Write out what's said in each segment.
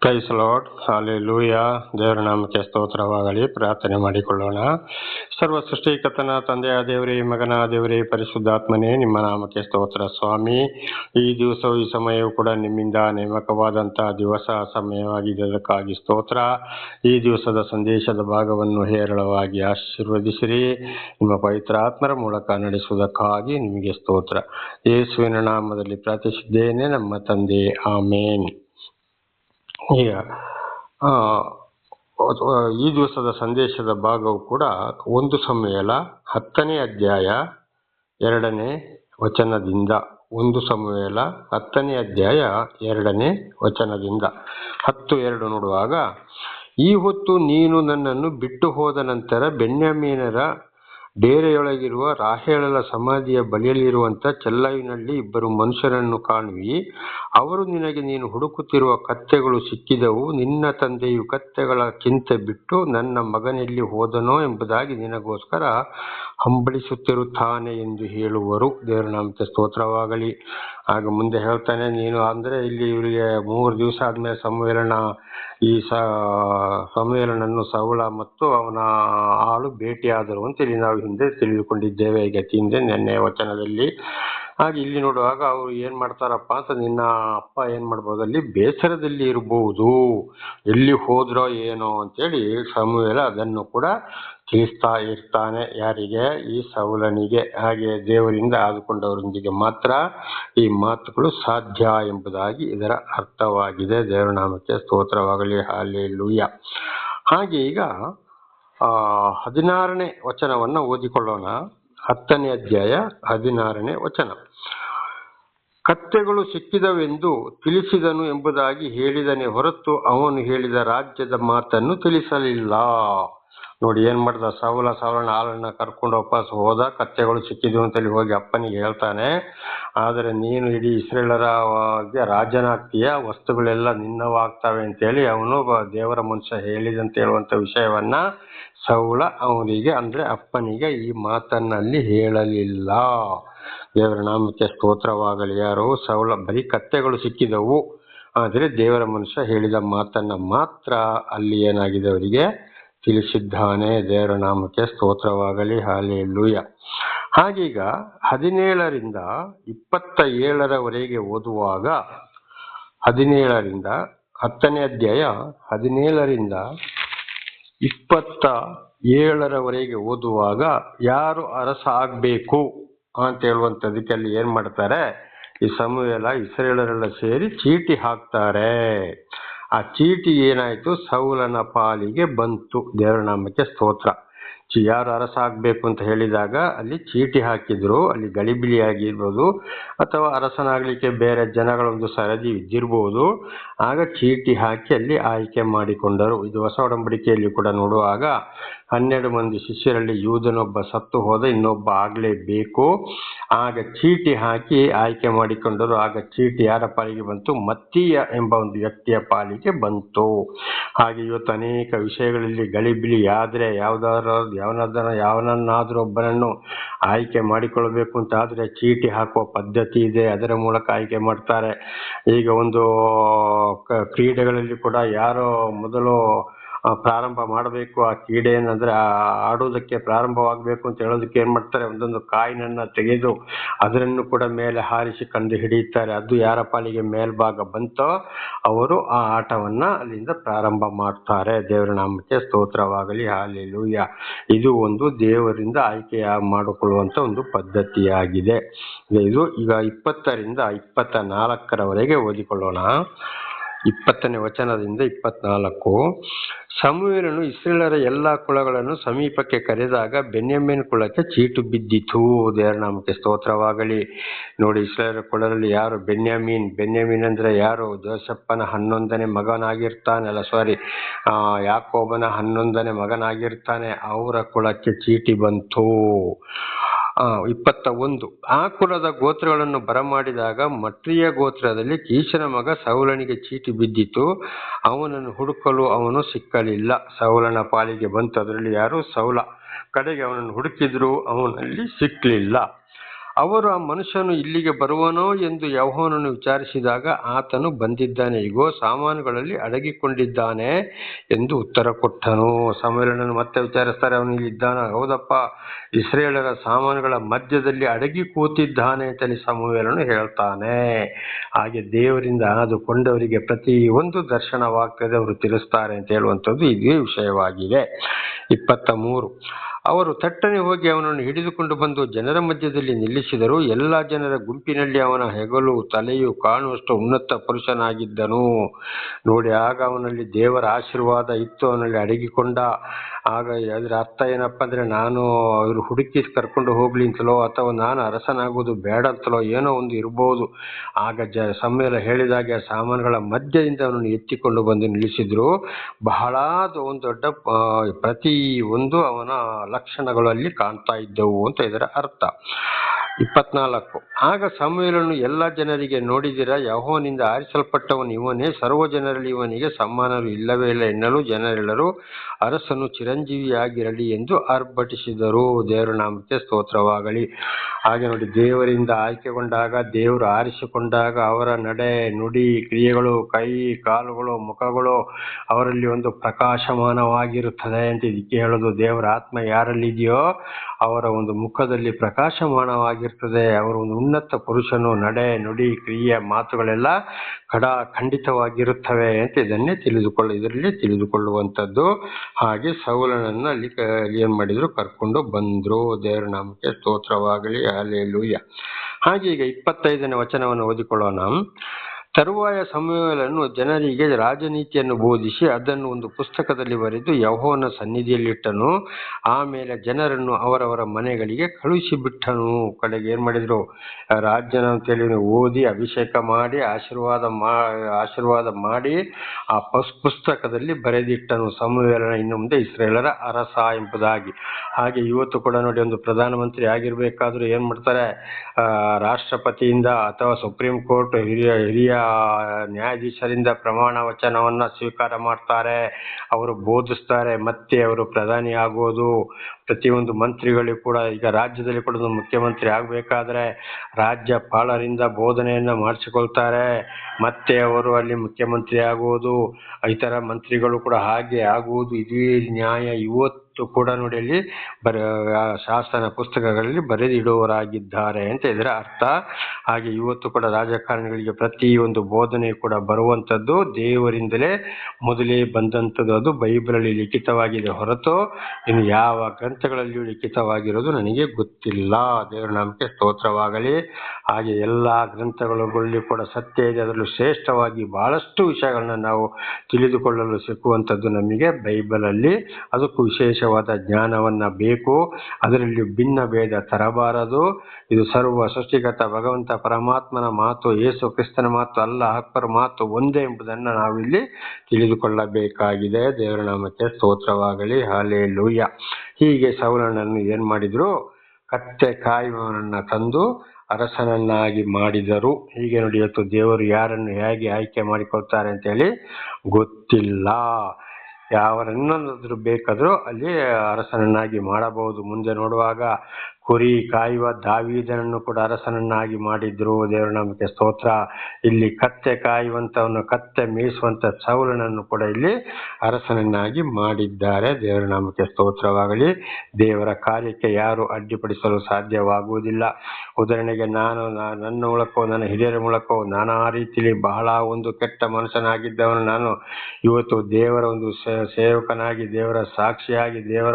Price lord hallelujah ದೇವರ ನಾಮಕ್ಕೆ ಸ್ತೋತ್ರವಾಗಲಿ. ಪ್ರಾರ್ಥನೆ ಮಾಡಿಕೊಳ್ಳೋಣ. ಸರ್ವ ಸೃಷ್ಟಿಕತನ ತಂದೆಯ ದೇವರೇ, ಮಗನ ದೇವರೇ, ಪರಿಶುದ್ಧಾತ್ಮನೇ, ನಿಮ್ಮ ನಾಮಕ್ಕೆ ಸ್ತೋತ್ರ ಸ್ವಾಮಿ. ಈ ದಿವಸವು, ಈ ಸಮಯವು ಕೂಡ ನಿಮ್ಮಿಂದ ನೇಮಕವಾದಂತಹ ದಿವಸ ಸಮಯವಾಗಿದ್ದಕ್ಕಾಗಿ ಸ್ತೋತ್ರ. ಈ ದಿವಸದ ಸಂದೇಶದ ಭಾಗವನ್ನು ಹೇರಳವಾಗಿ ಆಶೀರ್ವದಿಸಿರಿ. ನಿಮ್ಮ ಪವಿತ್ರಾತ್ಮರ ಮೂಲಕ ನಡೆಸುವುದಕ್ಕಾಗಿ ನಿಮಗೆ ಸ್ತೋತ್ರ. ಯೇಸುವಿನ ನಾಮದಲ್ಲಿ ಪ್ರಾರ್ಥಿಸಿದ್ದೇನೆ. ನಮ್ಮ ತಂದೆ, ಆಮೇನ್. ಈಗ ಈ ದಿವಸದ ಸಂದೇಶದ ಭಾಗವು ಕೂಡ ಒಂದು ಸಮಯಲ ಹತ್ತನೇ ಅಧ್ಯಾಯ ಎರಡನೇ ವಚನದಿಂದ, ಒಂದು ಸಮಯಲ ಹತ್ತನೇ ಅಧ್ಯಾಯ ಎರಡನೇ ವಚನದಿಂದ. ಹತ್ತು ಎರಡು ನೋಡುವಾಗ, ಈ ಹೊತ್ತು ನೀನು ನನ್ನನ್ನು ಬಿಟ್ಟು ಹೋದ ನಂತರ ಬೆನ್ಯಾಮೀನರ ಡೇರೆಯೊಳಗಿರುವ ರಾಹೇಳಲ ಸಮಾಧಿಯ ಬಳಿಯಲ್ಲಿರುವಂತ ಚೆಲ್ಲೈನಲ್ಲಿ ಇಬ್ಬರು ಮನುಷ್ಯರನ್ನು ಕಾಣುವಿ. ಅವರು ನಿನಗೆ ನೀನು ಹುಡುಕುತ್ತಿರುವ ಕತ್ತೆಗಳು ಸಿಕ್ಕಿದವು. ನಿನ್ನ ತಂದೆಯು ಕತ್ತೆಗಳ ಚಿಂತೆ ಬಿಟ್ಟು ನನ್ನ ಮಗನೆಲ್ಲಿ ಹೋದನೋ ಎಂಬುದಾಗಿ ನಿನಗೋಸ್ಕರ ಹಂಬಳಿಸುತ್ತಿರುತ್ತಾನೆ ಎಂದು ಹೇಳುವರು. ದೇವರನಾಮತೆ ಸ್ತೋತ್ರವಾಗಲಿ. ಆಗ ಮುಂದೆ ಹೇಳ್ತಾನೆ, ನೀನು ಅಂದರೆ ಇಲ್ಲಿ ಇವರಿಗೆ ಮೂರು ದಿವಸ ಆದಮೇಲೆ ಸಮ್ಮೇಳನ ಈ ಸ ಸಮ್ಮೇಳನನ್ನು ಸೌಳ ಮತ್ತು ಅವನ ಆಳು ಭೇಟಿಯಾದರು ಅಂತ ಇಲ್ಲಿ ನಾವು ಹಿಂದೆ ತಿಳಿದುಕೊಂಡಿದ್ದೇವೆ. ಈಗ ಹಿಂದೆ ನಿನ್ನೆ ವಚನದಲ್ಲಿ. ಹಾಗೆ ಇಲ್ಲಿ ನೋಡುವಾಗ ಅವರು ಏನ್ ಮಾಡ್ತಾರಪ್ಪ ಅಂತ ನಿನ್ನ ಅಪ್ಪ ಏನ್ ಮಾಡ್ಬೋದು? ಅಲ್ಲಿ ಬೇಸರದಲ್ಲಿ ಇರಬಹುದು ಎಲ್ಲಿ ಹೋದ್ರೋ ಏನೋ ಅಂತೇಳಿ ಸಮುವೇಲ ಅದನ್ನು ಕೂಡ ತಿಳಿಸ್ತಾ ಇರ್ತಾನೆ ಯಾರಿಗೆ? ಈ ಸೌಲನಿಗೆ. ಹಾಗೆ ದೇವರಿಂದ ಆದುಕೊಂಡವರೊಂದಿಗೆ ಮಾತ್ರ ಈ ಮಾತುಗಳು ಸಾಧ್ಯ ಎಂಬುದಾಗಿ ಇದರ ಅರ್ಥವಾಗಿದೆ. ದೇವರ ನಾಮಕ್ಕೆ ಸ್ತೋತ್ರವಾಗಲಿ. ಹಾಲೆ ಹಾಗೆ ಈಗ ಹದಿನಾರನೇ ವಚನವನ್ನು ಓದಿಕೊಳ್ಳೋಣ. ಹತ್ತನೇ ಅಧ್ಯಾಯ ಹದಿನಾರನೇ ವಚನ. ಕತ್ತೆಗಳು ಸಿಕ್ಕಿದವೆಂದು ತಿಳಿಸಿದನು ಎಂಬುದಾಗಿ ಹೇಳಿದನೇ ಹೊರತು ಅವನು ಹೇಳಿದ ರಾಜ್ಯದ ಮಾತನ್ನು ತಿಳಿಸಲಿಲ್ಲ. ನೋಡಿ, ಏನ್ ಮಾಡ್ದ? ಸೌಲ ಸವಲನ ಹಾಲನ್ನ ಕರ್ಕೊಂಡು ವಾಪಸ್ ಹೋದ, ಕತ್ತೆಗಳು ಸಿಕ್ಕಿದ್ವು ಅಂತೇಳಿ ಹೋಗಿ ಅಪ್ಪನಿಗೆ ಹೇಳ್ತಾನೆ. ಆದರೆ ನೀನು ಇಡೀ ಇಸ್ರೇಲರ ಗೆ ರಾಜನಾಗ್ತೀಯ? ವಸ್ತುಗಳೆಲ್ಲ ನಿನ್ನವಾಗ್ತವೆ ಅಂತೇಳಿ ಅವನು ದೇವರ ಮನುಷ್ಯ ಹೇಳಿದಂತ ಹೇಳುವಂತ ವಿಷಯವನ್ನ ಸೌಲ ಅವನಿಗೆ, ಅಂದ್ರೆ ಅಪ್ಪನಿಗೆ ಈ ಮಾತನ್ನಲ್ಲಿ ಹೇಳಲಿಲ್ಲ. ದೇವರ ನಾಮಕ್ಕೆ ಸ್ತೋತ್ರವಾಗಲಿ ಯಾರು. ಸೌಲ, ಬರೀ ಕತ್ತೆಗಳು ಸಿಕ್ಕಿದವು. ಆದರೆ ದೇವರ ಮನುಷ್ಯ ಹೇಳಿದ ಮಾತನ್ನ ಮಾತ್ರ ಅಲ್ಲಿ ಏನಾಗಿದೆ ಅವರಿಗೆ? ತಿಳಿಸಿದ್ದಾನೆ. ದೇವರ ನಾಮಕ್ಕೆ ಸ್ತೋತ್ರವಾಗಲಿ. ಹಾಲೆಲೂಯ ಹಾಗೀಗ ಹದಿನೇಳರಿಂದ ಇಪ್ಪತ್ತ ಏಳರವರೆಗೆ ಓದುವಾಗ ಹದಿನೇಳರಿಂದ ಹತ್ತನೇ ಅಧ್ಯಾಯ ಹದಿನೇಳರಿಂದ ಇಪ್ಪತ್ತ ಏಳರವರೆಗೆ ಓದುವಾಗ ಯಾರು ಅರಸ ಆಗ್ಬೇಕು ಅಂತ ಹೇಳುವಂಥದಕ್ಕೆ ಅಲ್ಲಿ ಏನ್ ಮಾಡ್ತಾರೆ? ಈ ಸಮೂಹೆಲ್ಲ ಇಸ್ರೇಲರೆಲ್ಲ ಸೇರಿ ಚೀಟಿ ಹಾಕ್ತಾರೆ. ಆ ಚೀಟಿ ಏನಾಯಿತು? ಸೌಲನ ಪಾಲಿಗೆ ಬಂತು. ದೇವರ ನಾಮಕ್ಕೆ ಸ್ತೋತ್ರ ಯಾರು ಅರಸ ಆಗ್ಬೇಕು ಅಂತ ಹೇಳಿದಾಗ ಅಲ್ಲಿ ಚೀಟಿ ಹಾಕಿದ್ರು. ಅಲ್ಲಿ ಗಲಿಬಿಲಿ ಆಗಿರ್ಬೋದು ಅಥವಾ ಅರಸನಾಗ್ಲಿಕ್ಕೆ ಬೇರೆ ಜನಗಳೊಂದು ಸರದಿ ಇದ್ದಿರ್ಬೋದು. ಆಗ ಚೀಟಿ ಹಾಕಿ ಅಲ್ಲಿ ಆಯ್ಕೆ ಮಾಡಿಕೊಂಡರು. ಇದು ಹೊಸ ಒಡಂಬಡಿಕೆಯಲ್ಲಿ ಕೂಡ ನೋಡುವಾಗ ಹನ್ನೆರಡು ಮಂದಿ ಶಿಷ್ಯರಲ್ಲಿ ಯೂದನೊಬ್ಬ ಸತ್ತು ಹೋದ, ಇನ್ನೊಬ್ಬ ಆಗಲೇಬೇಕು ಆಗ ಚೀಟಿ ಹಾಕಿ ಆಯ್ಕೆ ಮಾಡಿಕೊಂಡರು. ಆಗ ಚೀಟಿ ಯಾರ ಪಾಲಿಗೆ ಬಂತು? ಮತ್ತೀಯ ಎಂಬ ಒಂದು ವ್ಯಕ್ತಿಯ ಪಾಲಿಗೆ ಬಂತು. ಹಾಗೆ ಇವತ್ತು ಅನೇಕ ವಿಷಯಗಳಲ್ಲಿ ಗಲಿಬಿಲಿ, ಆದರೆ ಯಾವುದಾದ್ರೂ, ಯಾವನಾದ್ರೂ, ಯಾವನನ್ನಾದರೂ ಒಬ್ಬರನ್ನು ಆಯ್ಕೆ ಮಾಡಿಕೊಳ್ಬೇಕು ಅಂತ ಆದರೆ ಚೀಟಿ ಹಾಕುವ ಪದ್ಧತಿ ಇದೆ. ಅದರ ಮೂಲಕ ಆಯ್ಕೆ ಮಾಡ್ತಾರೆ. ಈಗ ಒಂದು ಕ್ರೀಡೆಗಳಲ್ಲಿ ಕೂಡ ಯಾರೋ ಮೊದಲು ಪ್ರಾರಂಭ ಮಾಡಬೇಕು. ಆ ಕ್ರೀಡೆ ಏನಂದ್ರೆ ಆಡೋದಕ್ಕೆ ಪ್ರಾರಂಭವಾಗಬೇಕು ಅಂತ ಹೇಳೋದಕ್ಕೆ ಏನ್ ಮಾಡ್ತಾರೆ? ಒಂದೊಂದು ಕಾಯಿನನ್ನ ತೆಗೆದು ಅದರನ್ನು ಕೂಡ ಮೇಲೆ ಹಾರಿಸಿ ಕಂಡು ಹಿಡಿಯುತ್ತಾರೆ. ಅದು ಯಾರ ಪಾಲಿಗೆ ಮೇಲ್ಭಾಗ ಬಂತೋ ಅವರು ಆ ಆಟವನ್ನ ಅಲ್ಲಿಂದ ಪ್ರಾರಂಭ ಮಾಡ್ತಾರೆ. ದೇವರ ನಾಮಕ್ಕೆ ಸ್ತೋತ್ರವಾಗಲಿ, ಹಾಲೆಲೂಯ. ಇದು ಒಂದು ದೇವರಿಂದ ಆಯ್ಕೆ ಮಾಡಿಕೊಳ್ಳುವಂತ ಒಂದು ಪದ್ಧತಿಯಾಗಿದೆ. ಇದು ಈಗ ಇಪ್ಪತ್ತರಿಂದ ಇಪ್ಪತ್ತ ನಾಲ್ಕರವರೆಗೆ ಓದಿಕೊಳ್ಳೋಣ. ಇಪ್ಪತ್ತನೇ ವಚನದಿಂದ ಇಪ್ಪತ್ನಾಲ್ಕು. ಸಮುವೇಲನು ಇಸ್ರೇಲರ ಎಲ್ಲಾ ಕುಲಗಳನ್ನು ಸಮೀಪಕ್ಕೆ ಕರೆದಾಗ ಬೆನ್ಯಾಮೀನ್ ಕುಲಕ್ಕೆ ಚೀಟು ಬಿದ್ದಿತು. ದೇವರ ನಾಮಕ್ಕೆ ಸ್ತೋತ್ರವಾಗಲಿ. ನೋಡಿ ಇಸ್ರೇಲರ ಕುಲದಲ್ಲಿ ಯಾರು ಬೆನ್ಯಾಮೀನ್ ಬೆನ್ಯಾಮೀನ್ ಅಂದ್ರೆ ಯಾರು? ಜೋಸಪ್ಪನ ಹನ್ನೊಂದನೇ ಮಗನಾಗಿರ್ತಾನೆ ಅಲ್ಲ ಸಾರಿ ಯಾಕೋಬನ ಹನ್ನೊಂದನೇ ಮಗನಾಗಿರ್ತಾನೆ. ಅವರ ಕುಲಕ್ಕೆ ಚೀಟಿ ಬಂತು. ಇಪ್ಪತ್ತ ಒಂದು ಆ ಕುಲದ ಗೋತ್ರಗಳನ್ನು ಬರಮಾಡಿದಾಗ ಮಟ್ರಿಯ ಗೋತ್ರದಲ್ಲಿ ಕೀಶನ ಮಗ ಸೌಲನಿಗೆ ಚೀಟಿ ಬಿದ್ದಿತು. ಅವನನ್ನು ಹುಡುಕಲು ಅವನು ಸಿಕ್ಕಲಿಲ್ಲ. ಸೌಲನ ಪಾಲಿಗೆ ಬಂತು ಅದರಲ್ಲಿ ಯಾರು ಸೌಲ ಕಡೆಗೆ ಅವನನ್ನು ಹುಡುಕಿದ್ರು ಅವನಲ್ಲಿ ಸಿಕ್ಕಲಿಲ್ಲ. ಅವರು ಆ ಮನುಷ್ಯನು ಇಲ್ಲಿಗೆ ಬರುವನೋ ಎಂದು ಯಹೋವನನ್ನು ವಿಚಾರಿಸಿದಾಗ ಆತನು ಬಂದಿದ್ದಾನೆ. ಈಗೋ ಸಾಮಾನುಗಳಲ್ಲಿ ಅಡಗಿಕೊಂಡಿದ್ದಾನೆ ಎಂದು ಉತ್ತರ ಕೊಟ್ಟನು. ಸಮುವೇಲನನ್ನು ಮತ್ತೆ ವಿಚಾರಿಸ್ತಾರೆ, ಅವನು ಇಲ್ಲಿದ್ದಾನ ಹೌದಪ್ಪ, ಇಸ್ರೇಲರ ಸಾಮಾನುಗಳ ಮಧ್ಯದಲ್ಲಿ ಅಡಗಿ ಕೂತಿದ್ದಾನೆ ಅಂತೇಳಿ ಸಮುವೇಲನು ಹೇಳ್ತಾನೆ. ಹಾಗೆ ದೇವರಿಂದ ಆದುಕೊಂಡವರಿಗೆ ಪ್ರತಿ ಒಂದು ದರ್ಶನವಾಗ್ತದೆ, ಅವರು ತಿಳಿಸ್ತಾರೆ ಅಂತ ಹೇಳುವಂಥದ್ದು ಇದೇ ವಿಷಯವಾಗಿದೆ. ಇಪ್ಪತ್ತ ಮೂರು ಅವರು ತಟ್ಟನೆ ಹೋಗಿ ಅವನನ್ನು ಹಿಡಿದುಕೊಂಡು ಬಂದು ಜನರ ಮಧ್ಯದಲ್ಲಿ ನಿಲ್ಲಿಸಿದರು. ಎಲ್ಲ ಜನರ ಗುಂಪಿನಲ್ಲಿ ಅವನ ಹೆಗಲು, ತಲೆಯು ಕಾಣುವಷ್ಟು ಉನ್ನತ ಪುರುಷನಾಗಿದ್ದನು. ನೋಡಿ, ಆಗ ಅವನಲ್ಲಿ ದೇವರ ಆಶೀರ್ವಾದ ಇತ್ತು. ಅವನಲ್ಲಿ ಅಡಗಿಕೊಂಡ ಆಗ ಅದರ ಅರ್ಥ ಏನಪ್ಪ ಅಂದ್ರೆ ನಾನು ಅವರು ಹುಡುಕಿ ಕರ್ಕೊಂಡು ಹೋಗ್ಲಿ ಅಂತಲೋ ಅಥವಾ ನಾನು ಅರಸನಾಗೋದು ಬೇಡ ಅಂತಲೋ ಏನೋ ಒಂದು ಇರ್ಬೋದು. ಆಗ ಜ ಸಮ್ಮೇಳ ಹೇಳಿದಾಗೆ ಆ ಸಾಮಾನುಗಳ ಮಧ್ಯದಿಂದ ಅವನನ್ನು ಎತ್ತಿಕೊಂಡು ಬಂದು ನಿಲ್ಲಿಸಿದ್ರು. ಬಹಳ ಒಂದು ದೊಡ್ಡ ಪ್ರತಿ ಒಂದು ಅವನ ಲಕ್ಷಣಗಳಲ್ಲಿ ಕಾಣ್ತಾ ಇದ್ದವು ಅಂತ ಇದರ ಅರ್ಥ. ಇಪ್ಪತ್ನಾಲ್ಕು. ಆಗ ಸಮುವೇಲನು ಎಲ್ಲ ಜನರಿಗೆ ನೋಡಿದಿರ, ಯಹೋವನಿಂದ ಆರಿಸಲ್ಪಟ್ಟವನು ಇವನೇ, ಸರ್ವ ಜನರಲ್ಲಿ ಇವನಿಗೆ ಸಮ್ಮಾನರು ಇಲ್ಲವೇ ಇಲ್ಲ ಎನ್ನಲು ಜನರೆಲ್ಲರೂ ಅರಸನು ಚಿರಂಜೀವಿಯಾಗಿರಲಿ ಎಂದು ಆರ್ಭಟಿಸಿದರು. ದೇವರ ನಾಮಕ್ಕೆ ಸ್ತೋತ್ರವಾಗಲಿ. ಹಾಗೆ ನೋಡಿ, ದೇವರಿಂದ ಆಯ್ಕೆಗೊಂಡಾಗ, ದೇವರು ಆರಿಸಿಕೊಂಡಾಗ ಅವರ ನಡೆ, ನುಡಿ, ಕ್ರಿಯೆಗಳು, ಕೈ, ಕಾಲುಗಳು, ಮುಖಗಳು ಅವರಲ್ಲಿ ಒಂದು ಪ್ರಕಾಶಮಾನವಾಗಿರುತ್ತದೆ ಅಂತ ಇದಕ್ಕೆ ಹೇಳೋದು ದೇವರ ಆತ್ಮ ಯಾರಲ್ಲಿದೆಯೋ ಅವರ ಒಂದು ಮುಖದಲ್ಲಿ ಪ್ರಕಾಶಮಾನವಾಗಿರ್ತದೆ ಅವರ ಒಂದು ಉನ್ನತ ಪುರುಷನು, ನಡೆ, ನುಡಿ, ಕ್ರಿಯೆ ಮಾತುಗಳೆಲ್ಲ ಕಡ ಖಂಡಿತವಾಗಿರುತ್ತವೆ ಅಂತ ಇದನ್ನೇ ತಿಳಿದುಕೊಳ್ಳ, ಇದರಲ್ಲಿ ತಿಳಿದುಕೊಳ್ಳುವಂಥದ್ದು. ಹಾಗೆ ಸೌಲನನ್ನ ಅಲ್ಲಿ ಏನ್ ಮಾಡಿದ್ರು? ಕರ್ಕೊಂಡು ಬಂದ್ರು. ದೇವರ ನಾಮಕ್ಕೆ ಸ್ತೋತ್ರವಾಗಲಿ. ಅಲ್ಲೆಲೂಯ ಹಾಗೆ ಈಗ ಇಪ್ಪತ್ತೈದನೇ ವಚನವನ್ನು ಓದಿಕೊಳ್ಳೋಣ. ತರುವಾಯ ಸಮುವೇಲನು ಜನರಿಗೆ ರಾಜನೀತಿಯನ್ನು ಬೋಧಿಸಿ ಅದನ್ನು ಒಂದು ಪುಸ್ತಕದಲ್ಲಿ ಬರೆದು ಯಹೋವನ ಸನ್ನಿಧಿಯಲ್ಲಿಟ್ಟನು. ಆಮೇಲೆ ಜನರನ್ನು ಅವರವರ ಮನೆಗಳಿಗೆ ಕಳುಹಿಸಿಬಿಟ್ಟನು. ಕಡೆಗೆ ಏನು ಮಾಡಿದರು? ರಾಜ್ಯನ ಅಂತೇಳಿ ಓದಿ ಅಭಿಷೇಕ ಮಾಡಿ, ಆಶೀರ್ವಾದ ಮಾ, ಆಶೀರ್ವಾದ ಮಾಡಿ ಆ ಪಸ್, ಪುಸ್ತಕದಲ್ಲಿ ಬರೆದಿಟ್ಟನು. ಸಮುವೇಲನ ಇನ್ನು ಮುಂದೆ ಇಸ್ರೇಲರ ಅರಸ ಎಂಬುದಾಗಿ. ಹಾಗೆ ಇವತ್ತು ಕೂಡ ನೋಡಿ ಒಂದು ಪ್ರಧಾನಮಂತ್ರಿ ಆಗಿರಬೇಕಾದ್ರೂ ಏನು ಮಾಡ್ತಾರೆ? ರಾಷ್ಟ್ರಪತಿಯಿಂದ ಅಥವಾ ಸುಪ್ರೀಂ ಕೋರ್ಟ್ ಹಿರಿಯ ಹಿರಿಯ ನ್ಯಾಯಾಧೀಶರಿಂದ ಪ್ರಮಾಣ ವಚನವನ್ನು ಸ್ವೀಕಾರ ಮಾಡ್ತಾರೆ, ಅವರು ಬೋಧಿಸ್ತಾರೆ, ಮತ್ತೆ ಅವರು ಪ್ರಧಾನಿ ಆಗೋದು. ಪ್ರತಿಯೊಂದು ಮಂತ್ರಿಗಳಿಗೂ ಕೂಡ, ಈಗ ರಾಜ್ಯದಲ್ಲಿ ಕೂಡ ಮುಖ್ಯಮಂತ್ರಿ ಆಗಬೇಕಾದ್ರೆ ರಾಜ್ಯಪಾಲರಿಂದ ಬೋಧನೆಯನ್ನ ಮಾಡಿಸಿಕೊಳ್ತಾರೆ. ಮತ್ತೆ ಅವರು ಅಲ್ಲಿ ಮುಖ್ಯಮಂತ್ರಿ ಆಗುವುದು ಇತರ ಮಂತ್ರಿಗಳು ಕೂಡ ಹಾಗೆ ಆಗುವುದು ಇದೇ ನ್ಯಾಯ ಇವತ್ತು. ಕೂಡ ನೋಡಿ ಅಲ್ಲಿ ಬರ ಶಾಸನ ಪುಸ್ತಕಗಳಲ್ಲಿ ಬರೆದಿಡುವವರಾಗಿದ್ದಾರೆ ಅಂತ ಇದರ ಅರ್ಥ. ಹಾಗೆ ಇವತ್ತು ಕೂಡ ರಾಜಕಾರಣಿಗಳಿಗೆ ಪ್ರತಿ ಒಂದು ಬೋಧನೆ ಕೂಡ ಬರುವಂತದ್ದು ದೇವರಿಂದಲೇ ಮೊದಲೇ ಬಂದಂಥದ್ದು ಅದು. ಬೈಬಲಲ್ಲಿ ಲಿಖಿತವಾಗಿದೆ ಹೊರತು ಇನ್ನು ಯಾವ ಗ್ರಂಥಗಳಲ್ಲಿಯೂ ಲಿಖಿತವಾಗಿರೋದು ನನಗೆ ಗೊತ್ತಿಲ್ಲ. ದೇವರ ನಂಬಿಕೆ ಸ್ತೋತ್ರವಾಗಲಿ. ಹಾಗೆ ಎಲ್ಲ ಗ್ರಂಥಗಳಲ್ಲಿ ಕೂಡ ಸತ್ಯ ಇದೆ. ಅದರಲ್ಲೂ ಶ್ರೇಷ್ಠವಾಗಿ ಬಹಳಷ್ಟು ವಿಷಯಗಳನ್ನ ನಾವು ತಿಳಿದುಕೊಳ್ಳಲು ಸಿಕ್ಕುವಂಥದ್ದು ನಮಗೆ ಬೈಬಲಲ್ಲಿ. ಅದಕ್ಕೂ ವಿಶೇಷವಾದ ಜ್ಞಾನವನ್ನ ಬೇಕು, ಅದರಲ್ಲಿ ಭಿನ್ನ ಭೇದ ತರಬಾರದು. ಇದು ಸರ್ವ ಸೃಷ್ಟಿಗತ ಭಗವಂತ ಪರಮಾತ್ಮನ ಮಾತು ಯೇಸು ಕ್ರಿಸ್ತನ ಮಾತು, ಅಲ್ಲ ಅಕ್ಬರ್ ಮಾತು ಒಂದೇ ಎಂಬುದನ್ನು ನಾವಿಲ್ಲಿ ತಿಳಿದುಕೊಳ್ಳಬೇಕಾಗಿದೆ. ದೇವರ ನಾಮಕ್ಕೆ ಸ್ತೋತ್ರವಾಗಲಿ. ಹಾಲೇ ಲೂಯ್ಯ ಹೀಗೆ ಸೌಲನನ್ನು ಏನ್ ಮಾಡಿದ್ರು? ಕತ್ತೆ ಕಾಯುವವನನ್ನ ತಂದು ಅರಸನನ್ನಾಗಿ ಮಾಡಿದರು. ಹೀಗೆ ನೋಡಿ ಇವತ್ತು ದೇವರು ಯಾರನ್ನು ಹೇಗೆ ಆಯ್ಕೆ ಮಾಡಿಕೊಳ್ತಾರೆ ಅಂತ ಹೇಳಿ ಗೊತ್ತಿಲ್ಲ ಇನ್ನೊಂದಾದರೂ ಬೇಕಾದರೂ ಅಲ್ಲಿ ಅರಸನನ್ನಾಗಿ ಮಾಡಬಹುದು. ಮುಂದೆ ನೋಡುವಾಗ ಕುರಿ, ಕಾಯುವ ದಾವೀದನನ್ನು ಕೂಡ ಅರಸನನ್ನಾಗಿ ಮಾಡಿದ್ರು. ದೇವರ ನಾಮಕ್ಕೆ ಸ್ತೋತ್ರ. ಇಲ್ಲಿ ಕತ್ತೆ ಕಾಯುವಂತವನು ಕತ್ತೆ ಮೇಯಿಸುವಂತ ಸೌಲನನ್ನು ಕೂಡ ಇಲ್ಲಿ ಅರಸನನ್ನಾಗಿ ಮಾಡಿದ್ದಾರೆ. ದೇವರ ನಾಮಕ್ಕೆ ಸ್ತೋತ್ರವಾಗಲಿ. ದೇವರ ಕಾರ್ಯಕ್ಕೆ ಯಾರು ಅಡ್ಡಿಪಡಿಸಲು ಸಾಧ್ಯವಾಗುವುದಿಲ್ಲ. ಉದಾಹರಣೆಗೆ ನಾನು ನನ್ನ ಮೂಲಕವೋ, ನನ್ನ ಹಿರಿಯರ ಮೂಲಕವೋ, ನಾನಾ ರೀತಿಯಲ್ಲಿ ಬಹಳ ಒಂದು ಕೆಟ್ಟ ಮನುಷ್ಯನಾಗಿದ್ದವನು ನಾನು. ಇವತ್ತು ದೇವರ ಒಂದು ಸೇವಕನಾಗಿ, ದೇವರ ಸಾಕ್ಷಿಯಾಗಿ, ದೇವರ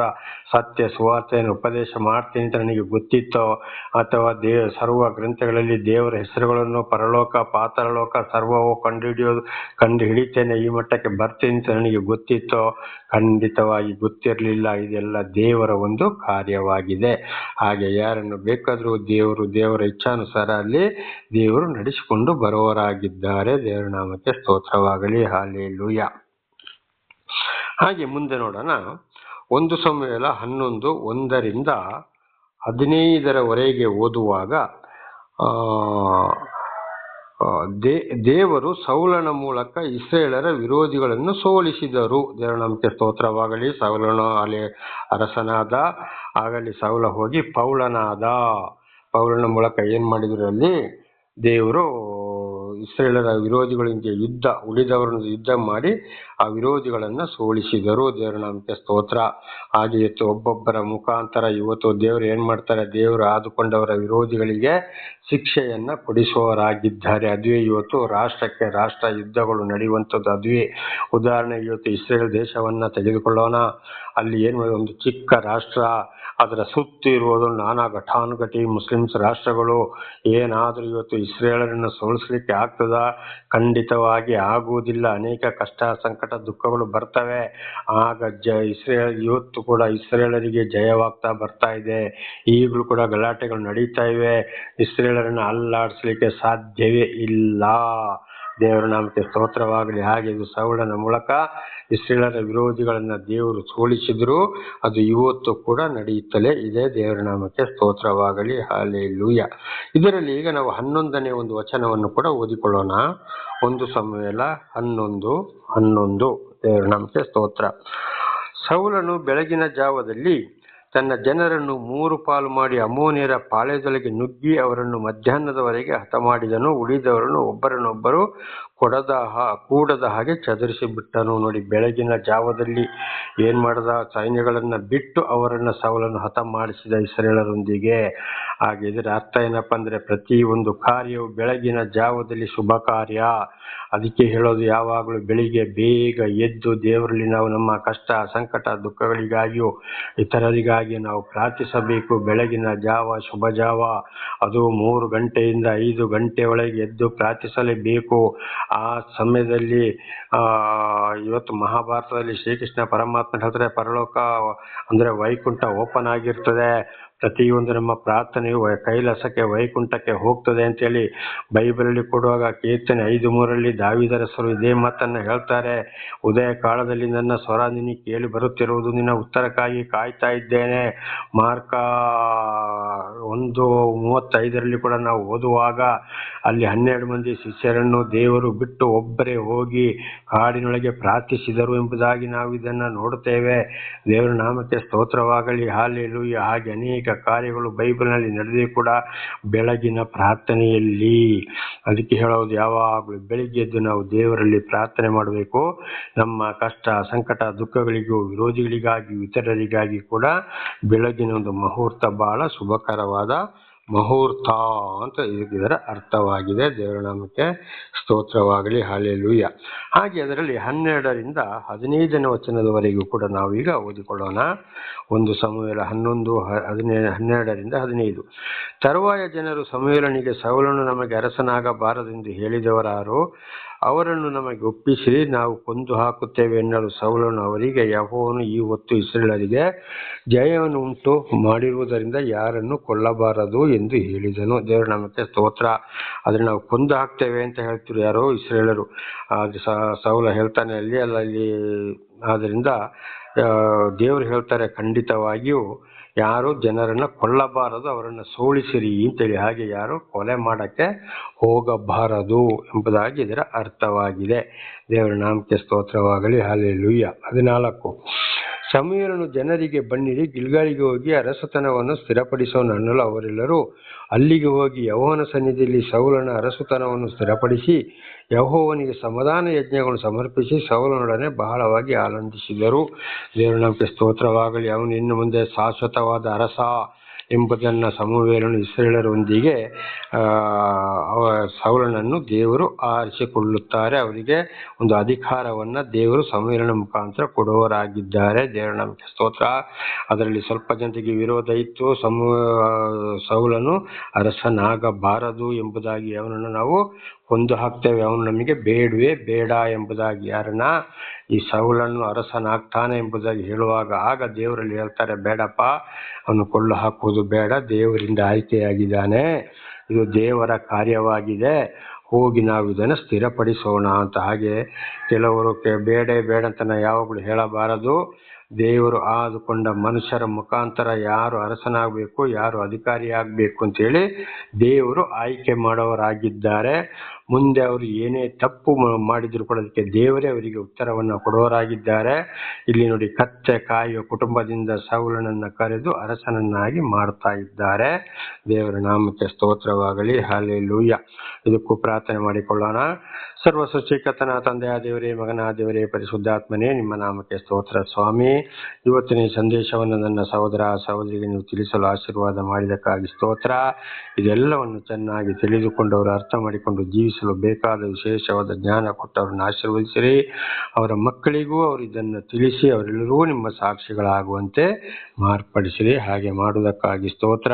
ಸತ್ಯ ಸುವಾರ್ತೆಯನ್ನು ಉಪದೇಶ ಮಾಡ್ತೀನಿ ಅಂತ ನನಗೆ ಗೊತ್ತಿತ್ತೋ ಅಥವಾ ದೇ, ಸರ್ವ ಗ್ರಂಥಗಳಲ್ಲಿ ದೇವರ ಹೆಸರುಗಳನ್ನು ಪರಲೋಕ ಸರ್ವವೋ ಸರ್ವವು ಕಂಡುಹಿಡಿಯೋದು ಕಂಡು ಹಿಡಿತೇನೆ ಈ ಮಟ್ಟಕ್ಕೆ ಬರ್ತೀನಿ ಅಂತ ನನಗೆ ಗೊತ್ತಿತ್ತೋ? ಖಂಡಿತವಾಗಿ ಗೊತ್ತಿರಲಿಲ್ಲ. ಇದೆಲ್ಲ ದೇವರ ಒಂದು ಕಾರ್ಯವಾಗಿದೆ. ಹಾಗೆ ಯಾರನ್ನು ಬೇಕಾದರೂ ದೇವರು, ದೇವರ ಇಚ್ಛಾನುಸಾರ ಅಲ್ಲಿ ದೇವರು ನಡೆಸಿಕೊಂಡು ಬರೋರಾಗಿದ್ದಾರೆ ದೇವರ ನಾಮಕ್ಕೆ ಸ್ತೋತ್ರವಾಗಲಿ. ಹಾಲೆಲೂಯ ಹಾಗೆ ಮುಂದೆ ನೋಡೋಣ. ಒಂದು ಸಮಯ ಹನ್ನೊಂದು ಒಂದರಿಂದ ಹದಿನೈದರವರೆಗೆ ಓದುವಾಗ ದೇ- ದೇವರು ಸೌಲನ ಮೂಲಕ ಇಸ್ರೇಲರ ವಿರೋಧಿಗಳನ್ನು ಸೋಲಿಸಿದರು. ದೇವರ ನಂಬಿಕೆ ಸ್ತೋತ್ರವಾಗಲಿ, ಸೌಲನ ಅಲ್ಲಿ ಅರಸನಾದ, ಆಗಲಿ ಸೌಲ ಹೋಗಿ ಪೌಳನಾದ ಪೌಲನ ಮೂಲಕ ಏನು ಮಾಡಿದ್ರು ಅಲ್ಲಿ? ದೇವರು ಇಸ್ರೇಲರ ವಿರೋಧಿಗಳೊಂದಿಗೆ ಯುದ್ಧ, ಉಳಿದವರನ್ನು ಯುದ್ಧ ಮಾಡಿ ಆ ವಿರೋಧಿಗಳನ್ನ ಸೋಲಿಸಿದರು ದೇವರ ನಾಮಕ್ಕೆ ಸ್ತೋತ್ರ. ಹಾಗೆ ಇವತ್ತು ಒಬ್ಬೊಬ್ಬರ ಮುಖಾಂತರ ಇವತ್ತು ದೇವರು ಏನ್ ಮಾಡ್ತಾರೆ? ದೇವರು ಆದುಕೊಂಡವರ ವಿರೋಧಿಗಳಿಗೆ ಶಿಕ್ಷೆಯನ್ನ ಕೊಡಿಸುವವರಾಗಿದ್ದಾರೆ. ಅದುವೇ ಇವತ್ತು ರಾಷ್ಟ್ರಕ್ಕೆ ರಾಷ್ಟ್ರ ಯುದ್ಧಗಳು ನಡೆಯುವಂಥದ್ದು. ಅದುವೇ ಉದಾಹರಣೆಗೆ ಇವತ್ತು ಇಸ್ರೇಲ್ ದೇಶವನ್ನ ತೆಗೆದುಕೊಳ್ಳೋಣ. ಅಲ್ಲಿ ಏನು ಒಂದು ಚಿಕ್ಕ ರಾಷ್ಟ್ರ, ಅದರ ಸುತ್ತ ಇರುವುದು ನಾನಾ ಘಟಾನುಘಟಿ ಮುಸ್ಲಿಮ್ಸ್ ರಾಷ್ಟ್ರಗಳು. ಏನಾದರೂ ಇವತ್ತು ಇಸ್ರೇಲರನ್ನು ಸೋಲಿಸ್ಲಿಕ್ಕೆ ಆಗ್ತದ? ಖಂಡಿತವಾಗಿ ಆಗುವುದಿಲ್ಲ. ಅನೇಕ ಕಷ್ಟ, ಸಂಕಟ, ದುಃಖಗಳು ಬರ್ತವೆ. ಆಗ ಜ, ಇಸ್ರೇಲ್, ಇವತ್ತು ಕೂಡ ಇಸ್ರೇಲರಿಗೆ ಜಯವಾಗ್ತಾ ಬರ್ತಾ ಇದೆ. ಈಗಲೂ ಕೂಡ ಗಲಾಟೆಗಳು ನಡೀತಾ ಇವೆ. ಇಸ್ರೇಲರನ್ನು ಅಲ್ಲಾಡಿಸ್ಲಿಕ್ಕೆ ಸಾಧ್ಯವೇ ಇಲ್ಲ. ದೇವರ ನಾಮಕ್ಕೆ ಸ್ತೋತ್ರವಾಗಲಿ. ಹಾಗೆ ಇದು ಸೌಳನ ಮೂಲಕ ಇಸ್ರೇಲರ ವಿರೋಧಿಗಳನ್ನು ದೇವರು ಸೋಲಿಸಿದ್ರು. ಅದು ಇವತ್ತು ಕೂಡ ನಡೆಯುತ್ತಲೇ ಇದೆ. ದೇವರ ನಾಮಕ್ಕೆ ಸ್ತೋತ್ರವಾಗಲಿ. ಹಾಲೆಲೂಯ ಇದರಲ್ಲಿ ಈಗ ನಾವು ಹನ್ನೊಂದನೇ ಒಂದು ವಚನವನ್ನು ಕೂಡ ಓದಿಕೊಳ್ಳೋಣ. ಒಂದು ಸಮಯಲ ಹನ್ನೊಂದು ಹನ್ನೊಂದು. ದೇವರ ನಾಮಕ್ಕೆ ಸ್ತೋತ್ರ. ಸೌಲನು ಬೆಳಗಿನ ಜಾವದಲ್ಲಿ ತನ್ನ ಜನರನ್ನು ಮೂರು ಪಾಲು ಮಾಡಿ ಅಮೋನಿಯರ ಪಾಳೆಯದೊಳಗೆ ನುಗ್ಗಿ ಅವರನ್ನು ಮಧ್ಯಾಹ್ನದವರೆಗೆ ಹತ ಮಾಡಿದನು ಉಳಿದವರನ್ನು ಒಬ್ಬರನ್ನೊಬ್ಬರು ಕೊಡದ ಕೂಡದ ಹಾಗೆ ಚದುರಿಸಿ ಬಿಟ್ಟನು ನೋಡಿ. ಬೆಳಗಿನ ಜಾವದಲ್ಲಿ ಏನು ಮಾಡಿದ? ಸೈನ್ಯಗಳನ್ನು ಬಿಟ್ಟು ಅವರನ್ನು ಸವಲನ್ನು ಹತ ಮಾಡಿಸಿದ ಇಸ್ರೇಲರೊಂದಿಗೆ. ಹಾಗೆ ಇದರ ಅರ್ಥ ಏನಪ್ಪ ಅಂದ್ರೆ ಪ್ರತಿ ಒಂದು ಕಾರ್ಯವು ಬೆಳಗಿನ ಜಾವದಲ್ಲಿ ಶುಭ ಕಾರ್ಯ. ಅದಕ್ಕೆ ಹೇಳೋದು ಯಾವಾಗಲೂ ಬೆಳಿಗ್ಗೆ ಬೇಗ ಎದ್ದು ದೇವರಲ್ಲಿ ನಾವು ನಮ್ಮ ಕಷ್ಟ, ಸಂಕಟ, ದುಃಖಗಳಿಗಾಗಿಯೂ ಇತರರಿಗಾಗಿ ನಾವು ಪ್ರಾರ್ಥಿಸಬೇಕು. ಬೆಳಗಿನ ಜಾವ, ಶುಭ ಜಾವ. ಅದು ಮೂರು ಗಂಟೆಯಿಂದ ಐದು ಗಂಟೆ ಒಳಗೆ ಎದ್ದು ಪ್ರಾರ್ಥಿಸಲೇಬೇಕು. ಆ ಸಮಯದಲ್ಲಿ ಆ ಇವತ್ತು ಮಹಾಭಾರತದಲ್ಲಿ ಶ್ರೀಕೃಷ್ಣ ಪರಮಾತ್ಮ ಹೇಳ್ತಾರೆ ಪರಲೋಕ ಅಂದ್ರೆ ವೈಕುಂಠ ಓಪನ್ ಆಗಿರ್ತದೆ. ಪ್ರತಿಯೊಂದು ನಮ್ಮ ಪ್ರಾರ್ಥನೆಯು ಕೈಲಾಸಕ್ಕೆ, ವೈಕುಂಠಕ್ಕೆ ಹೋಗ್ತದೆ ಅಂತೇಳಿ ಬೈಬಲಲ್ಲಿ ಕೊಡುವಾಗ ಕೀರ್ತನೆ ಐದು ಮೂರರಲ್ಲಿ ದಾವಿದರಸರು ಇದೇ ಮಾತನ್ನ ಹೇಳ್ತಾರೆ. ಉದಯ ಕಾಲದಲ್ಲಿ ನನ್ನ ಸ್ವರ ನಿನಗೆ ಕೇಳಿ ಬರುತ್ತಿರುವುದು ನಿನ್ನ ಉತ್ತರಕ್ಕಾಗಿ ಕಾಯ್ತಾ ಇದ್ದೇನೆ. ಮಾರ್ಕ ಒಂದು ಮೂವತ್ತೈದರಲ್ಲಿ ಕೂಡ ನಾವು ಓದುವಾಗ ಅಲ್ಲಿ ಹನ್ನೆರಡು ಮಂದಿ ಶಿಷ್ಯರನ್ನು ದೇವರು ಬಿಟ್ಟು ಒಬ್ಬರೇ ಹೋಗಿ ಕಾಡಿನೊಳಗೆ ಪ್ರಾರ್ಥಿಸಿದರು ಎಂಬುದಾಗಿ ನಾವು ಇದನ್ನ ನೋಡುತ್ತೇವೆ. ದೇವರ ನಾಮಕ್ಕೆ ಸ್ತೋತ್ರವಾಗಲಿ, ಹಾಲೆಲೂಯ. ಹಾಗೆ ಅನೇಕ ಕಾರ್ಯಗಳು ಬೈಬಲ್ನಲ್ಲಿ ನಡೆದೇ ಕೂಡ ಬೆಳಗಿನ ಪ್ರಾರ್ಥನೆಯಲ್ಲಿ. ಅದಕ್ಕೆ ಹೇಳೋದು ಯಾವಾಗಲೂ ಬೆಳಿಗ್ಗೆ ಎದ್ದು ನಾವು ದೇವರಲ್ಲಿ ಪ್ರಾರ್ಥನೆ ಮಾಡಬೇಕು. ನಮ್ಮ ಕಷ್ಟ, ಸಂಕಟ, ದುಃಖಗಳಿಗೂ ವಿರೋಧಿಗಳಿಗಾಗಿ, ಇತರರಿಗಾಗಿ ಕೂಡ ಬೆಳಗಿನ ಒಂದು ಮುಹೂರ್ತ ಬಹಳ ಶುಭಕರವಾದ ಮುಹೂರ್ತ ಅಂತ ಇದರ ಅರ್ಥವಾಗಿದೆ. ದೇವರ ನಾಮಕ್ಕೆ ಸ್ತೋತ್ರವಾಗಲಿ. ಹಾಲೆಲುಯ್ಯ. ಹಾಗೆ ಅದರಲ್ಲಿ ಹನ್ನೆರಡರಿಂದ ಹದಿನೈದನೇ ವಚನದವರೆಗೂ ಕೂಡ ನಾವೀಗ ಓದಿಕೊಳ್ಳೋಣ. ಒಂದು ಸಮುವೇಲ ಹನ್ನೊಂದು ಹದಿನೇ, ಹನ್ನೆರಡರಿಂದ ಹದಿನೈದು. ತರುವಾಯ ಜನರು ಸಮುವೇಲನಿಗೆ ಸೌಲನು ನಮಗೆ ಅರಸನಾಗಬಾರದೆಂದು ಹೇಳಿದವರಾರು ಅವರನ್ನು ನಮಗೆ ಒಪ್ಪಿಸಿ ನಾವು ಕೊಂದು ಹಾಕುತ್ತೇವೆ ಎನ್ನಲು ಸೌಲನು ಅವರಿಗೆ, ಯಹೋವನು ಈ ಹೊತ್ತು ಇಸ್ರೇಲರಿಗೆ ಜಯವನ್ನು ಉಂಟು ಮಾಡಿರುವುದರಿಂದ ಯಾರನ್ನು ಕೊಲ್ಲಬಾರದು ಎಂದು ಹೇಳಿದನು. ದೇವರ ನಾಮಕ್ಕೆ ಸ್ತೋತ್ರ. ಆದರೆ ನಾವು ಕೊಂದು ಹಾಕ್ತೇವೆ ಅಂತ ಹೇಳ್ತಿರು ಯಾರೋ ಇಸ್ರೇಲರು ಆದ್ರೆ ಸೌಲ ಹೇಳ್ತಾನೆ, ಅಲ್ಲಿ, ಅಲ್ಲ, ಅಲ್ಲಿ. ಆದ್ರಿಂದ ದೇವರು ಹೇಳ್ತಾರೆ ಖಂಡಿತವಾಗಿಯೂ ಯಾರು ಜನರನ್ನ ಕೊಲ್ಲಬಾರದು, ಅವರನ್ನ ಸೋಳಿಸಿರಿ ಅಂತೇಳಿ ಹಾಗೆ ಯಾರು ಕೊಲೆ ಮಾಡಕ್ಕೆ ಹೋಗಬಾರದು ಎಂಬುದಾಗಿ ಇದರ ಅರ್ಥವಾಗಿದೆ. ದೇವರ ನಾಮಕ್ಕೆ ಸ್ತೋತ್ರವಾಗಲಿ ಹಾಲೆಲುಯ್ಯ ಹದಿನಾಲ್ಕು. ಸಮೀರನು ಜನರಿಗೆ ಬನ್ನಿರಿ ಗಿಲ್ಗಾಳಿಗೆ ಹೋಗಿ ಅರಸುತನವನ್ನು ಸ್ಥಿರಪಡಿಸೋಣ ಅನ್ನಲು ಅವರೆಲ್ಲರೂ ಅಲ್ಲಿಗೆ ಹೋಗಿ ಯಹೋವನ ಸನ್ನಿಧಿಯಲ್ಲಿ ಸೌಲನ ಅರಸುತನವನ್ನು ಸ್ಥಿರಪಡಿಸಿ, ಯಹೋವನಿಗೆ ಸಮಾಧಾನ ಯಜ್ಞಗಳನ್ನು ಸಮರ್ಪಿಸಿ ಸೌಲನೊಡನೆ ಬಹಳವಾಗಿ ಆನಂದಿಸಿದರು. ದೇವರ, ನಮಗೆ ಸ್ತೋತ್ರವಾಗಲಿ. ಅವನು ಇನ್ನು ಮುಂದೆ ಶಾಶ್ವತವಾದ ಅರಸ. ಎಂಬುದನ್ನು ಸಮುವೇಲನು ಇಸ್ರೇಲರೊಂದಿಗೆ ಸೌಲನನ್ನು ದೇವರು ಆರಿಸಿಕೊಳ್ಳುತ್ತಾರೆ. ಅವರಿಗೆ ಒಂದು ಅಧಿಕಾರವನ್ನು ದೇವರು ಸಮುವೇಲನ ಮುಖಾಂತರ ಕೊಡುವರಾಗಿದ್ದಾರೆ ದೇವರ ನಮಗೆ ಸ್ತೋತ್ರ. ಅದರಲ್ಲಿ ಸ್ವಲ್ಪ ಜನತೆಗೆ ವಿರೋಧ ಇತ್ತು. ಸಮೂ ಸೌಲನು ಅರಸನಾಗಬಾರದು ಎಂಬುದಾಗಿ ಅವನನ್ನು ನಾವು ಕೊಂದು ಹಾಕ್ತೇವೆ. ಅವನು ನಮಗೆ ಬೇಡವೇ, ಬೇಡ ಎಂಬುದಾಗಿ ಯಾರನ್ನ ಈ ಸೌಲನ್ನು ಅರಸನಾಗ್ತಾನೆ ಎಂಬುದಾಗಿ ಹೇಳುವಾಗ ಆಗ ದೇವರಲ್ಲಿ ಹೇಳ್ತಾರೆ, ಬೇಡಪ್ಪ, ಅವನು ಕೊಳ್ಳು ಹಾಕುವುದು ಬೇಡ, ದೇವರಿಂದ ಆಯ್ಕೆಯಾಗಿದ್ದಾನೆ. ಇದು ದೇವರ ಕಾರ್ಯವಾಗಿದೆ. ಹೋಗಿ ನಾವು ಇದನ್ನು ಸ್ಥಿರಪಡಿಸೋಣ ಅಂತ. ಹಾಗೆ ಕೆಲವರು ಬೇಡ ಬೇಡ ಅಂತ ಯಾವಾಗಲೂ ಹೇಳಬಾರದು. ದೇವರು ಆದುಕೊಂಡ ಮನುಷ್ಯರ ಮುಖಾಂತರ ಯಾರು ಅರಸನಾಗಬೇಕು, ಯಾರು ಅಧಿಕಾರಿಯಾಗಬೇಕು ಅಂತೇಳಿ ದೇವರು ಆಯ್ಕೆ ಮಾಡೋರಾಗಿದ್ದಾರೆ ಮುಂದೆ ಅವರು ಏನೇ ತಪ್ಪು ಮಾಡಿದ್ರು ಕೂಡ ಅದಕ್ಕೆ ದೇವರೇ ಅವರಿಗೆ ಉತ್ತರವನ್ನು ಕೊಡುವರಾಗಿದ್ದಾರೆ ಇಲ್ಲಿ ನೋಡಿ, ಕತ್ತೆ ಕಾಯುವ ಕುಟುಂಬದಿಂದ ಸೌಲನನ್ನು ಕರೆದು ಅರಸನನ್ನಾಗಿ ಮಾಡ್ತಾ ಇದ್ದಾರೆ. ದೇವರ ನಾಮಕ್ಕೆ ಸ್ತೋತ್ರವಾಗಲಿ ಹಾಲೆ ಲೂಯ್ಯ ಇದಕ್ಕೂ ಪ್ರಾರ್ಥನೆ ಮಾಡಿಕೊಳ್ಳೋಣ. ಸರ್ವ ಸೃಷ್ಟಿಕರ್ತನ ತಂದೆಯ ದೇವರೇ, ಮಗನ ದೇವರೇ, ಪರಿಶುದ್ಧಾತ್ಮನೇ, ನಿಮ್ಮ ನಾಮಕ್ಕೆ ಸ್ತೋತ್ರ ಸ್ವಾಮಿ. ಇವತ್ತಿನ ಸಂದೇಶವನ್ನು ನನ್ನ ಸಹೋದರ, ಸಹೋದರಿಗೆ ನೀವು ತಿಳಿಸಲು ಆಶೀರ್ವಾದ ಮಾಡಿದಕ್ಕಾಗಿ ಸ್ತೋತ್ರ. ಇದೆಲ್ಲವನ್ನು ಚೆನ್ನಾಗಿ ತಿಳಿದುಕೊಂಡು ಅವರು ಅರ್ಥ ಮಾಡಿಕೊಂಡು ಜೀವಿಸಲು ಬೇಕಾದ ವಿಶೇಷವಾದ ಜ್ಞಾನ ಕೊಟ್ಟು ಆಶೀರ್ವದಿಸಿರಿ. ಅವರ ಮಕ್ಕಳಿಗೂ ಅವರು ಇದನ್ನು ತಿಳಿಸಿ ಅವರೆಲ್ಲರೂ ನಿಮ್ಮ ಸಾಕ್ಷಿಗಳಾಗುವಂತೆ ಮಾರ್ಪಡಿಸಿರಿ. ಹಾಗೆ ಮಾಡುವುದಕ್ಕಾಗಿ ಸ್ತೋತ್ರ.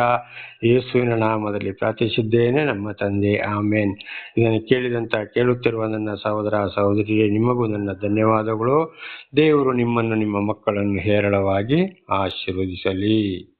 ಯೇಸುವಿನ ನಾಮದಲ್ಲಿ ಪ್ರಾರ್ಥಿಸಿದ್ದೇನೆ. ನಮ್ಮ ತಂದೆ, ಆಮೇನ್. ಇದನ್ನು ಕೇಳಿದಂತ ಕೇಳುತ್ತಿರುವ ನನ್ನ ಸಹೋದರ, ಸಹೋದರಿಯೇ, ನಿಮಗೂ ನನ್ನ ಧನ್ಯವಾದಗಳು. ದೇವರು ನಿಮ್ಮನ್ನು ನಿಮ್ಮ ಮಕ್ಕಳನ್ನು ಹೇರಳವಾಗಿ ಆಶೀರ್ವದಿಸಲಿ.